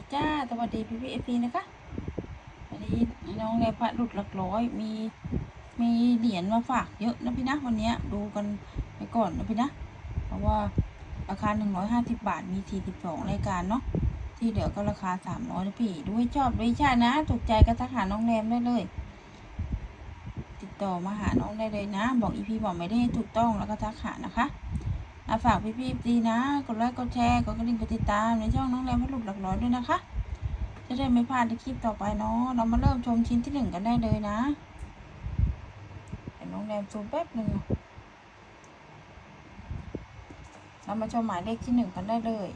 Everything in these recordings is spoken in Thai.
ดีจ้าสวัสดีพี่พี่เอฟีนะคะวันนี้น้องแนวพระหลุดหลักร้อยมีมีเหรียญมาฝากเยอะนะพี่นะวันนี้ดูกันไปก่อนนะพี่นะ เพราะว่าราคาหนึ่งร้อยห้าสิบบาทมีสี่สิบสองรายการเนาะที่เหลือก็ราคาสามร้อยนะพี่ดูให้ชอบด้วยชานะถูกใจก็ทักหาน้องแรมได้เลย ติดต่อมาหาน้องได้เลยนะ บอกอีพีบอกไม่ได้ถูกต้องแล้วก็ทักหานะคะ อะฝากพี่ๆดีนะ กดไลค์ กดแชร์ กดกระดิ่ง กดติดตามในช่องน้องแรมพัดลุกหลักร้อยด้วยนะคะ จะได้ไม่พลาดในคลิปต่อไปเนาะ เรามาเริ่มชมชิ้นที่หนึ่งกันได้เลยนะเดี๋ยวน้องแรมซูมแป๊บหนึ่งเรามาชมหมายเลขที่หนึ่งกันได้เลย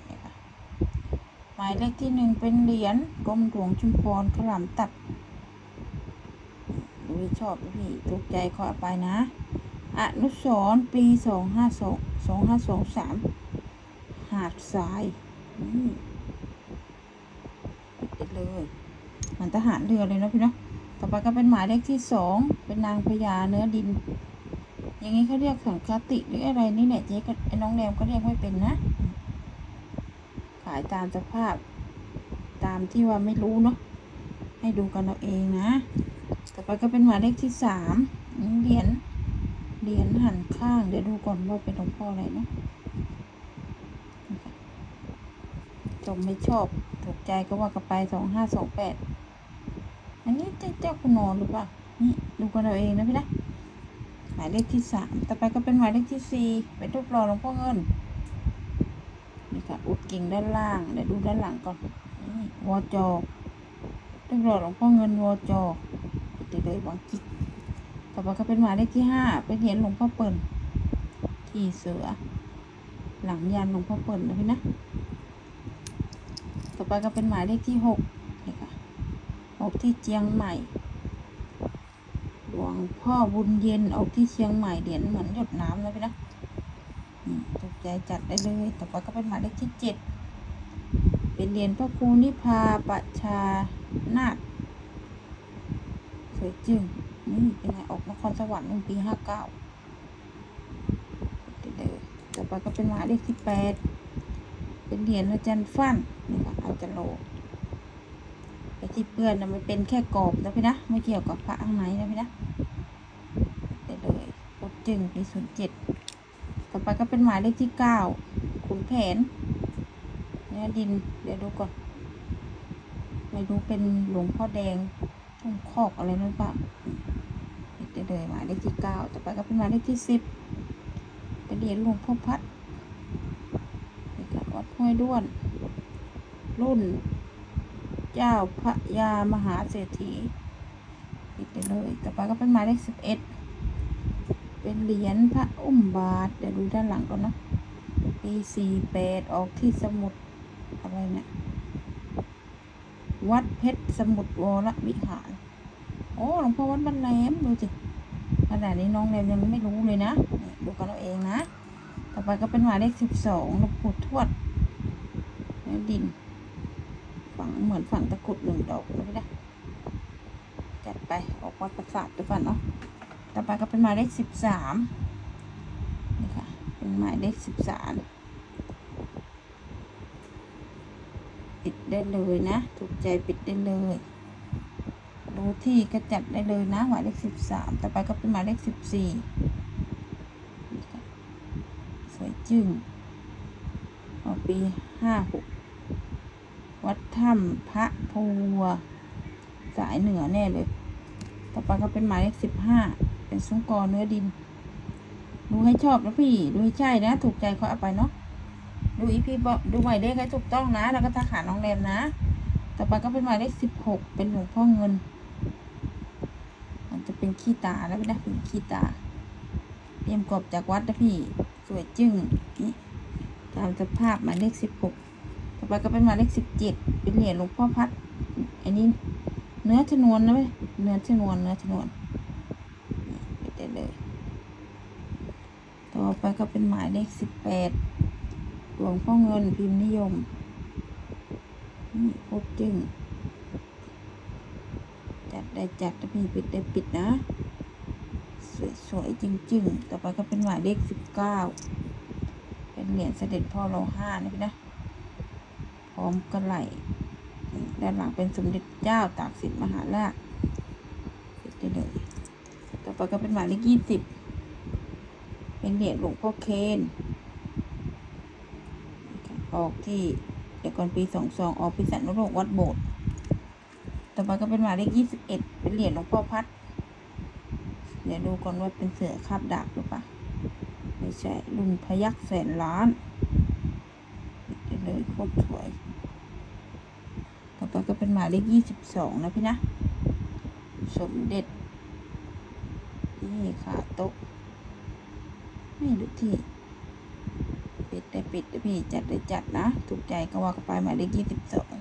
หมายเลขที่หนึ่งเป็นเหรียญกรมหลวงชุมพรขลำตัดดูชอบพี่ถูกใจขอไปนะ อนุสรปีสองห้าสองสองห้าสองสามหาดทรายนี่ปิดได้เลยเหมันทหารเรือเลยนะพี่เนาะต่อไปก็เป็นหมายเลขที่สองเป็นนางพญาเนื้อดิน อย่างนี้เขาเรียกสังคติหรืออะไรนี่แหละเจ๊ก็ไอ้น้องแรมก็เรียกไม่เป็นนะ ขายตามสภาพ ตามที่ว่าไม่รู้เนาะให้ดูกันเอาเองนะ ต่อไปก็เป็นหมายเลขที่สามเหรียญ เหรียญหันข้าง เดี๋ยวดูก่อนว่าเป็นหลวงพ่ออะไรนะจมไม่ชอบ ถูกใจก็ว่ากันไปสองห้าสองแปด อันนี้เจ้าเจ้าคุณนอนหรือเปล่า นี่ดูกันเอาเองนะพี่นะ หมายเลขที่สาม ต่อไปก็เป็นหมายเลขที่สี่ เป็นรูปหล่อหลวงพ่อเงิน นี่ค่ะอุดกิ่งด้านล่าง เดี๋ยวดูด้านหลังก่อน นี่วอจอรูปหล่อหลวงพ่อเงินวอจอติดเลยวางจิก ต่อไปก็เป็นหมายเลขที่ห้าเป็นเหรียญหลวงพ่อเปิ่นที่เสือ หลังยันหลวงพ่อเปิ่นนะพี่นะ ต่อไปก็เป็นหมายเลขที่หกนี่ค่ะออกที่เชียงใหม่ หลวงพ่อบุญเย็นออกที่เชียงใหม่เหรียญเหมือนหยดน้ำนะพี่นะอืมถูกใจจัดได้เลย ต่อไปก็เป็นหมายเลขที่เจ็ดเป็นเหรียญพระครูนิพาประชานาสวยจึง นี่เป็นไงออกนครสวรรค์ในปีห้าเก้าเดี๋ยวต่อไปก็เป็นหมายเลขที่แปด เป็นเหรียญอาจารย์ฟันนี่ค่ะอาจารย์โลไอ้ที่เปื้อนนะมันเป็นแค่กรอบนะพี่นะ ไม่เกี่ยวกับพระข้างในนะพี่นะเดี๋ยวเลยรถจึงปีศูนย์เจ็ดต่อไปก็เป็นหมายเลขที่เก้าขุนแผนเนื้อดิน เดี๋ยวดูก่อน ไม่รู้เป็นหลวงพ่อแดงต้นคอกอะไรนั่นปล่าเดี๋ยวเลยหมายเลขที่เก้าต่อไปก็เป็นหมายเลขที่สิบเป็นเหรียญหลวงพ่อพัดนี่ค่ะวัดห้วยด้วน รุ่น เจ้าพระยามหาเศรษฐีปิดไปเลยต่อไปก็เป็นหมายเลขสิบเอ็ดเป็นเหรียญพระอุ้มบาท เดี๋ยวดูด้านหลังก่อนนะปีสี่แปดออกที่สมุดอะไรเนี่ยวัดเพชรสมุทรวรวิหาร โอ้ หลวงพ่อวัดบ้านแหลมดูสิ ขนาดนี้น้องแหลมยังไม่รู้เลยนะนี่ดูกันเอาเองนะ ต่อไปก็เป็นหมายเลขสิบสองหลวงปู่ทวดเนื้อดิน ฝังเหมือนฝังตะกรุดหนึ่งดอกนะพี่นะจัดไปออกวัดประสาทดูกันเนาะ ต่อไปก็เป็นหมายเลขสิบสามนี่ค่ะ เป็นหมายเลขสิบสามปิดได้เลยนะ ถูกใจปิดได้เลย ที่ก็จัดได้เลยนะหมายเลขสิบสามต่อไปก็เป็นหมายเลขสิบสี่สวยจึ้งออกปีห้าหกวัดถ้ำพระพัวสายเหนือแน่เลย ต่อไปก็เป็นหมายเลขสิบห้าเป็นซุ้งกอเนื้อดิน ดูให้ชอบนะพี่ ดูให้ใช่นะ ถูกใจเขาเอาไปเนาะ ดูอีพีบอกดูหมายเลขให้ถูกต้องนะ แล้วก็ทักหาน้องแรมนะ ต่อไปก็เป็นหมายเลขสิบหกเป็นหลวงพ่อเงิน จะเป็นขี้ตาแล้วไม่ได้เป็นขี้ตา เตรียมกรอบจากวัดนะพี่ สวยจึ้งนี่ตามสภาพหมายเลขสิบหกต่อไปก็เป็นหมายเลขสิบเจ็ดเป็นเหรียญหลวงพ่อพัด อันนี้เนื้อชนวนนะเว้ยเนื้อชนวนเนื้อชนวนไปได้เลย ต่อไปก็เป็นหมายเลขสิบแปดหลวงพ่อเงินพิมพ์นิยมนี่โคตรจึงจัด ได้จัดถ้าพี่ปิดได้ปิดนะ สวยๆจริง ๆ ต่อไปก็เป็นหมายเลขสิบเก้าเป็นเหรียญเสด็จพ่อรอห้านะพี่นะ พร้อมกระไหลด้านหลังเป็นสมเด็จเจ้าตากสินมหาราชปิดได้เลย ต่อไปก็เป็นหมายเลขยี่สิบเป็นเหรียญหลวงพ่อเคนออกที่เดี๋ยวก่อนปีสองสองออกปีสันนรกวัดโบสถ์ ต่อไปก็เป็นหมายเลขยี่สิบเอ็ดเป็นเหรียญหลวงพ่อพัด เดี๋ยวดูก่อนว่าเป็นเสือคาบดาบหรือเปล่าไม่ใช่รุ่นพยักแสนล้านเลยโคตรสวย ต่อไปก็เป็นหมายเลขยี่สิบสองนะพี่นะ สมเด็จ นี่ค่ะโต๊ะไม่รู้ที่ปิดได้ปิดได้พี่จัดได้จัดนะ ถูกใจก็ว่ากันไปหมายเลขยี่สิบสอง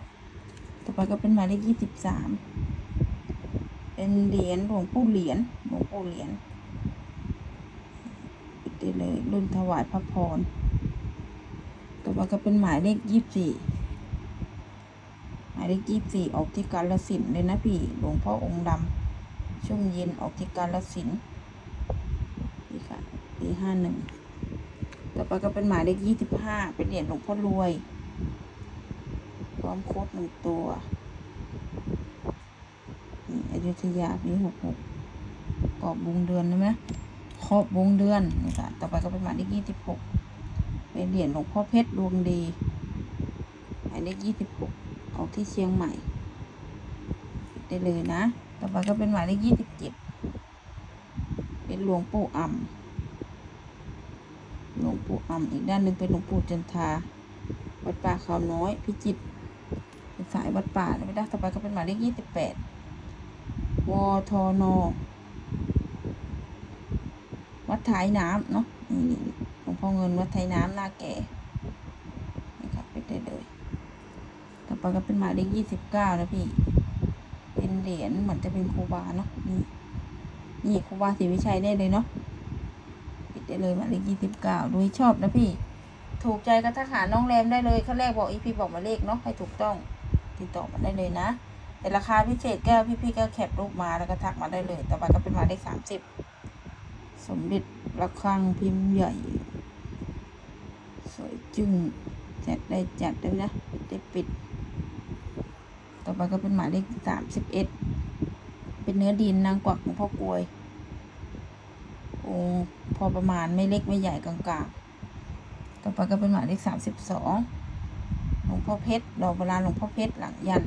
ไปก็เป็นหมายเลขยี่สิบสามเป็นเหรียญหลวงปู่เหรียญหลวงปู่เหรียญปิดได้เลยรุ่นถวายพระพรต่อไปก็เป็นหมายเลขยี่สิบสี่หมายเลขยี่สิบสี่ออกที่กาลสินเลยนะพี่หลวงพ่อองค์ดำช่วงเย็นออกที่กาลสินนี่ค่ะปีห้าหนึ่งต่อไปก็เป็นหมายเลขยี่สิบห้าเป็นเหรียญหลวงพ่อรวย ร้อมโค้ดหนึ่งตัวนี่อยุธยาปีหกหกกรอบวงเดือนใช่ไหมครอบวงเดือนนี่ค่ะต่อไปก็เป็นหมายเลขยี่สิบหกเป็นเหรียญหลวงพ่อเพชรดวงดีหมายเลขยี่สิบหกออกที่เชียงใหม่ ได้เลยนะ ต่อไปก็เป็นหมายเลขยี่สิบเจ็ดเป็นหลวงปู่อ่ำหลวงปู่อ่ำอีกด้านหนึ่งเป็นหลวงปู่จันทาวัดป่าเขาน้อยพิจิตร เป็นสายวัดป่าไม่ได้ต่อไปก็เป็นหมายเลขยี่สิบแปดวทนวัดท้ายน้ำเนาะนี่นี่หลวงพ่อเงินวัดท้ายน้ำหน้าแก่นี่ครับไปได้เลยต่อไปก็เป็นหมายเลขยี่สิบเก้านะพี่เป็นเหรียญเหมือนจะเป็นครูบาเนาะนี่นี่ครูบาศรีวิชัยได้เลยเนาะปิดได้เลยหมายเลขยี่สิบเก้าดูให้ชอบนะพี่ ถูกใจก็ทักหาน้องแรมได้เลยขั้นแรกบอกอีพีบอกมาเลขเนาะให้ถูกต้อง ติดต่อมาได้เลยนะแต่ราคาพิเศษแก้วพี่ๆก็แคปรูปมาแล้วก็ทักมาได้เลย ต่อไปก็เป็นหมายเลขสามสิบสมเด็จระฆังพิมพ์ใหญ่ สวยจึงจัดได้จัดด้วยนะปิดได้ปิด ต่อไปก็เป็นหมายเลขสามสิบเอ็ดเป็นเนื้อดินนางกวักของพ่อกลวยองพอประมาณไม่เล็กไม่ใหญ่กลางๆ ต่อไปก็เป็นหมายเลขสามสิบสอง ลวงพ่อเพชรดอกโบราหลวงพ่อเพชรหลังยัน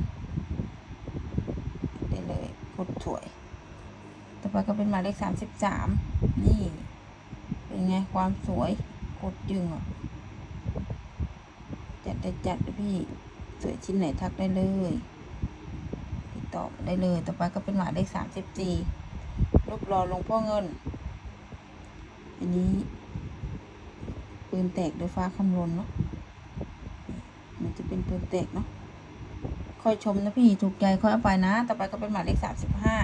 ได้เลยพุดถวย ต่อไปก็เป็นหมายเลขสามสิบสามนี่ เป็นไงความสวยโคตรจึงอะจัดได้จัดเลยพี่สวยชิ้นไหนทักได้เลยติดต่อได้เลย ต่อไปก็เป็นหมายเลขสามสิบสี่รูปรอหลวงพ่อเงิน อันนี้ปืนแตกด้วยฟ้าคำรนเนาะ มันจะเป็นปืนแตกเนาะค่อยชมนะพี่ถูกใจค่อยเอาไปนะ ต่อไปก็เป็นหมายเลขสามสิบห้า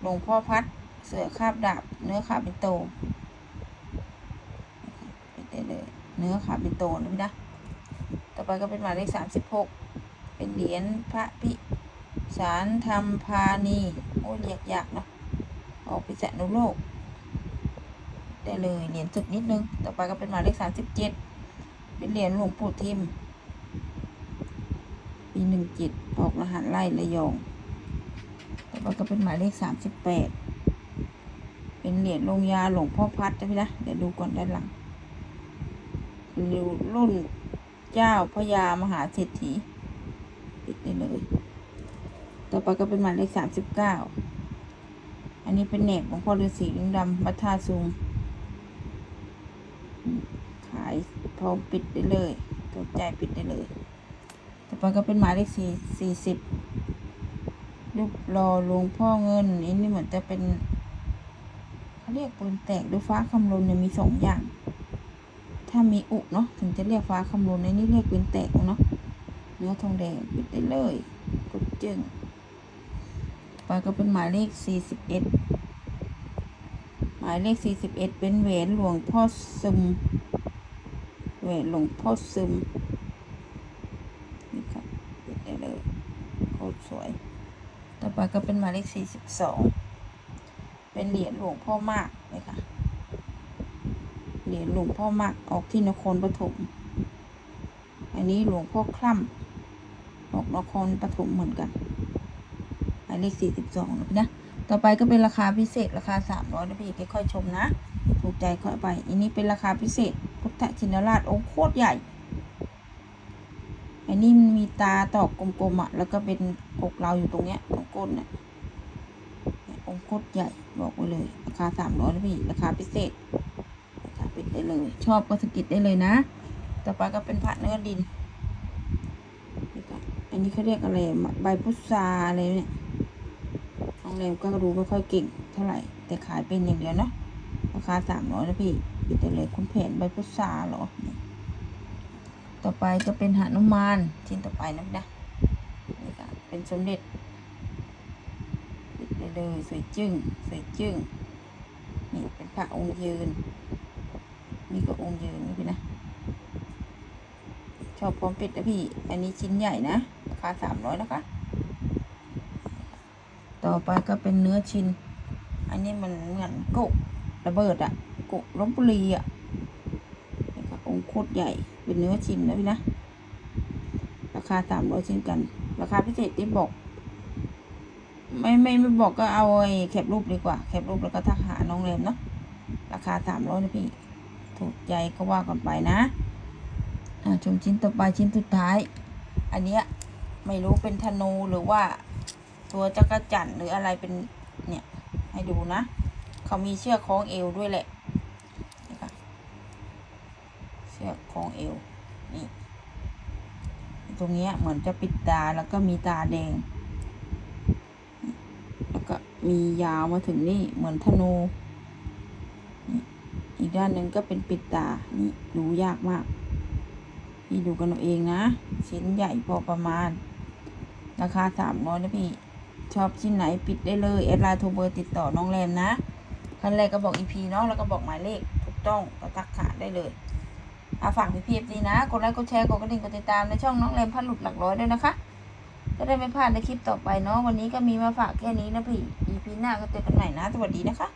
หลวงพ่อพัด เสือคาบดาบ เนื้อขาเป็นโตปิดได้เลย เนื้อขาเป็นโตนะพี่นะ ต่อไปก็เป็นหมายเลขสามสิบหกเป็นเหรียญพระพิสารธรรมพานีโอ้เรียกยากเนาะออกพิษณุโลกได้เลยเหรียญสึกนิดนึง ต่อไปก็เป็นหมายเลขสามสิบเจ็ดเป็นเหรียญหลวงปู่ทิม ปีหนึ่งจิตออกรหัสไล่ระยองต่อไปก็เป็นหมายเลขสามสิบแปดเป็นเหรียญลงยาหลวงพ่อพัดนะพี่นะเดี๋ยวดูก่อนด้านหลังรุ่นเจ้าพญามหาเศรษฐีปิดได้เลย ต่อไปก็เป็นหมายเลขสามสิบเก้าอันนี้เป็นแหนบของพ่อฤาษีลิงดำวัท่าซุงขายพร้อมปิดได้เลยสนใจปิดได้เลย ต่อไปก็เป็นหมายเลขสี่สี่สิบรูปรอหลวงพ่อเงินอันนี้เหมือนจะเป็นเขาเรียกปืนแตกด้วยฟ้าคำลนเนี่ยมีสองอย่าง ถ้ามีอุเนาะถึงจะเรียกฟ้าคำลนในนี้เรียกปืนแตกเนาะเนื้อทองแดงปิดได้เลยกดจึงต่อไปก็เป็นหมายเลขสี่สิบเอ็ดหมายเลขสี่สิบเอ็ดเป็นแหวนหลวงพ่อซึมแหวนหลวงพ่อซึม นี่ครับปิดได้เลยโคตร สวย ต่อไปก็เป็นหมายเลขสี่สิบสองเป็นเหรียญหลวงพ่อมากเลยค่ะ เหรียญหลวงพ่อมากออกที่นครปฐม อันนี้หลวงพ่อคล่ำหลวงอกนครปฐมเหมือนกัน หมายเลขสี่สิบสองนะพี่นะ ต่อไปก็เป็นราคาพิเศษราคาสามร้อยนะพี่ค่อยๆชมนะ ถูกใจค่อยไป อันนี้เป็นราคาพิเศษพุทธชินราชองค์โคตรใหญ่ อันนี้มันมีตาตอกกลมๆอะ แล้วก็เป็นอกเราอยู่ตรงเนี้ยตรงก้นเนี่ยองค์โคตใหญ่บอกไว้เลย ราคาสามร้อยนะพี่ ราคาพิเศษราคาปิดได้เลย ชอบก็สกิดได้เลยนะ ต่อไปก็เป็นพระเนื้อดิน อันนี้เขาเรียกอะไร ใบพุทราอะไรเนี่ยน้องเรมก็รู้ไม่ค่อยเก่งเท่าไหร่ แต่ขายเป็นอย่างเดียวเนาะราคาสามร้อยนะพี่ปิดได้เลยคุณแผนใบพุทราเหรอ ต่อไปจะเป็นหานุมานชิ้นต่อไปนะนะนี่ค่ะเป็นสมเด็จเลยสวยจึ้งสวยจึ้งนี่เป็นพระองค์ยืน นี่ก็องค์ยืนนะพี่นะ ชอบพร้อมเปิดนะพี่ อันนี้ชิ้นใหญ่นะราคาสามร้อยนะคะ ต่อไปก็เป็นเนื้อชิ้น อันนี้มันเหมือนกุระเบิดอะกุลบบุรีอะนี่ค่ะ โคตรใหญ่ เป็นเนื้อชิ้นนะพี่นะ ราคาสามร้อยเช่นกัน ราคาพิเศษที่บอก ไม่ไม่ไม่บอกก็เอาไอ้แคปรูปดีกว่า แคปรูปแล้วก็ทักหาน้องเรมเนาะ ราคาสามร้อยนะพี่ ถูกใจก็ว่ากันไปนะ อ่าชมชิ้นต่อไปชิ้นสุดท้าย อันเนี้ยไม่รู้เป็นธนูหรือว่าตัวจักรจั่นหรืออะไรเป็นเนี่ย ให้ดูนะ เขามีเชือกคล้องเอวด้วยแหละนี่ค่ะ เชือกคล้องเอวนี่ตรงเนี้ยเหมือนจะปิดตาแล้วก็มีตาแดง แล้วก็มียาวมาถึงนี่เหมือนธนูนี่อีกด้านหนึ่งก็เป็นปิดตา นี่ดูยากมาก พี่ดูกันเอาเองนะ ชิ้นใหญ่พอประมาณ ราคาสามร้อยนะพี่ ชอบชิ้นไหนปิดได้เลยแอดไลน์โทรเบอร์ติดต่อน้องแรมนะขั้นแรกก็บอกอีพีเนาะแล้วก็บอกหมายเลขถูกต้องก็ทักขาได้เลย อาฝากพี่พีเอฟดีนะ กดไลค์ กดแชร์ กดกระดิ่ง กดติดตามในช่องน้องเลมพันหลุดหลักร้อยด้วยนะคะ จะได้ไม่พลาดในคลิปต่อไปเนาะ วันนี้ก็มีมาฝากแค่นี้นะพี่อีพีหน้าก็เจอกันใหม่นะ สวัสดีนะคะ